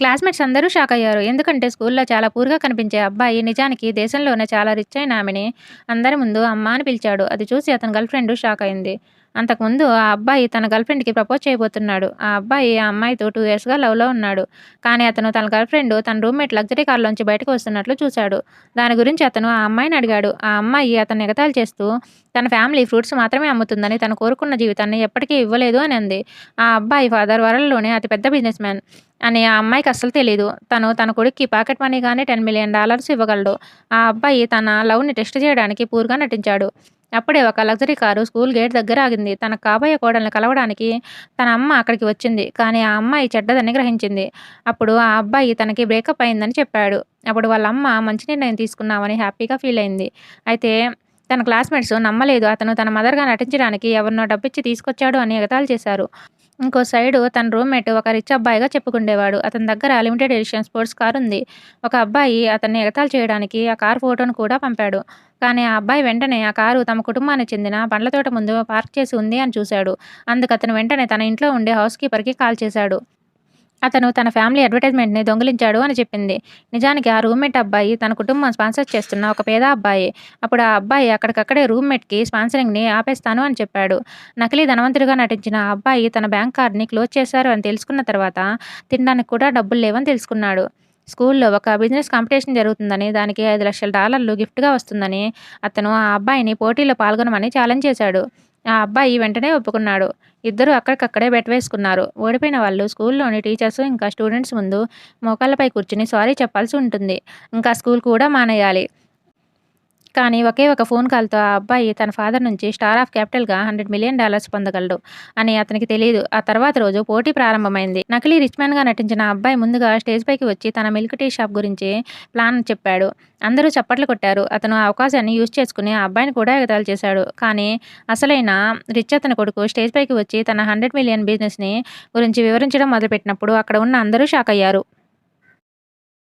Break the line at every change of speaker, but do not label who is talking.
Classmates అందరూ shock అయ్యారు. ఎందుకంటే స్కూల్‌లో చాలా పూర్‌గా కనిపించే అబ్బాయి నిజానికి దేశంలోనే చాలా రిచ్ అయిన ఆమెని అందరి ముందు అమ్మ అని పిలిచాడు. అది చూసి అతని గర్ల్‌ఫ్రెండ్ షాక్ అయింది. అంతకుముందు ఆ అబ్బాయి తన గర్ల్‌ఫ్రెండ్‌కి ప్రపోజ్ చేయబోతున్నాడు. ఆ అబ్బాయి ఆ అమ్మాయితో టూ ఇయర్స్‌గా లవ్‌లో ఉన్నాడు. కానీ అతను తన గర్ల్‌ఫ్రెండ్ తన రూమ్‌మేట్ లగ్జరీ కార్‌లోంచి బయటకు వస్తున్నట్లు చూశాడు. దాని గురించి అతను ఆ అమ్మాయిని అడిగాడు. ఆ అమ్మాయి అతను ఎగతాలు చేస్తూ తన ఫ్యామిలీ ఫ్రూట్స్ మాత్రమే అమ్ముతుందని, తను కోరుకున్న జీవితాన్ని ఎప్పటికీ ఇవ్వలేదు అని అంది. ఆ అబ్బాయి ఫాదర్ వరల్డ్‌లోనే అతిపెద్ద బిజినెస్ మ్యాన్ అని ఆ అమ్మాయికి అస్సలు తెలియదు తను తన కొడుక్కి పాకెట్ మనీగానే $10,000,000 ఇవ్వగలడు. ఆ అబ్బాయి తన లవ్‌ని టెస్ట్ చేయడానికి పూర్‌గా నటించాడు. అప్పుడే ఒక లగ్జరీ కారు స్కూల్ గేట్ దగ్గర ఆగింది. తన కాబోయే కోడల్ని కలవడానికి తన అమ్మ అక్కడికి వచ్చింది. కానీ ఆ అమ్మాయి చెడ్డదని గ్రహించింది. అప్పుడు ఆ అబ్బాయి తనకి బ్రేకప్ అయిందని చెప్పాడు. అప్పుడు వాళ్ళ అమ్మ మంచి నిర్ణయం తీసుకున్నామని హ్యాపీగా ఫీల్ అయింది. అయితే తన క్లాస్‌మేట్స్ నమ్మలేదు. అతను తన మదర్‌గా నటించడానికి ఎవరినో డబ్బిచ్చి తీసుకొచ్చాడు అని ఎగతాలు చేశారు. ఇంకో సైడు తన రూమ్‌మేట్ ఒక రిచ్ అబ్బాయిగా చెప్పుకుండేవాడు. అతని దగ్గర లిమిటెడ్ ఎడిషన్ స్పోర్ట్స్ కార్ ఉంది. ఒక అబ్బాయి అతన్ని ఎగతాళి చేయడానికి ఆ కార్ ఫోటోను కూడా పంపాడు. కానీ ఆ అబ్బాయి వెంటనే ఆ కారు తమ కుటుంబానికి చెందిన పండ్ల తోట ముందు పార్క్ చేసి ఉంది అని చూశాడు. అందుకు అతను వెంటనే తన ఇంట్లో ఉండే హౌస్ కీపర్‌కి కాల్ చేశాడు. అతను తన ఫ్యామిలీ అడ్వర్టైజ్‌మెంట్‌ని దొంగిలించాడు అని చెప్పింది. నిజానికి ఆ రూమ్‌మేట్ అబ్బాయి తన కుటుంబం స్పాన్సర్ చేస్తున్న ఒక పేద అబ్బాయి అప్పుడు ఆ అబ్బాయి అక్కడికక్కడే రూమ్‌మేట్‌కి స్పాన్సరింగ్‌ని ఆపేస్తాను అని చెప్పాడు. నకిలీ ధనవంతుడిగా నటించిన ఆ అబ్బాయి తన బ్యాంక్ కార్డ్‌ని క్లోజ్ చేశారు అని తెలుసుకున్న తర్వాత తినడానికి కూడా డబ్బులు లేవని తెలుసుకున్నాడు. స్కూల్‌లో ఒక బిజినెస్ కాంపిటీషన్ జరుగుతుందని, దానికి $5,00,000 గిఫ్ట్‌గా వస్తుందని అతను ఆ అబ్బాయిని పోటీలో పాల్గొనమని ఛాలెంజ్ చేశాడు. ఆ అబ్బాయి వెంటనే ఒప్పుకున్నాడు. ఇద్దరు అక్కడికక్కడే బెట్ వేసుకున్నారు. ఓడిపోయిన వాళ్ళు స్కూల్‌లోని టీచర్స్ ఇంకా స్టూడెంట్స్ ముందు మోకాళ్ళపై కూర్చుని సారీ చెప్పాల్సి ఉంటుంది. ఇంకా స్కూల్ కూడా మానేయాలి. కానీ ఒకే ఒక ఫోన్ కాల్‌తో ఆ అబ్బాయి తన ఫాదర్ నుంచి స్టార్ ఆఫ్ క్యాపిటల్‌గా $100,000,000 పొందగలడు అని అతనికి తెలియదు ఆ తర్వాత రోజు పోటీ ప్రారంభమైంది. నకిలీ రిచ్ మ్యాన్‌గా నటించిన ఆ అబ్బాయి ముందుగా స్టేజ్ పైకి వచ్చి తన మిల్క్ టీ షాప్ గురించి ప్లాన్ చెప్పాడు. అందరూ చప్పట్లు కొట్టారు. అతను ఆ అవకాశాన్ని యూజ్ చేసుకుని ఆ అబ్బాయిని కూడా ఎగతాలు చేశాడు. కానీ అసలైన రిచ్ అతని కొడుకు స్టేజ్ పైకి వచ్చి తన హండ్రెడ్ మిలియన్ బిజినెస్‌ని గురించి వివరించడం మొదలుపెట్టినప్పుడు అక్కడ ఉన్న అందరూ షాక్ అయ్యారు.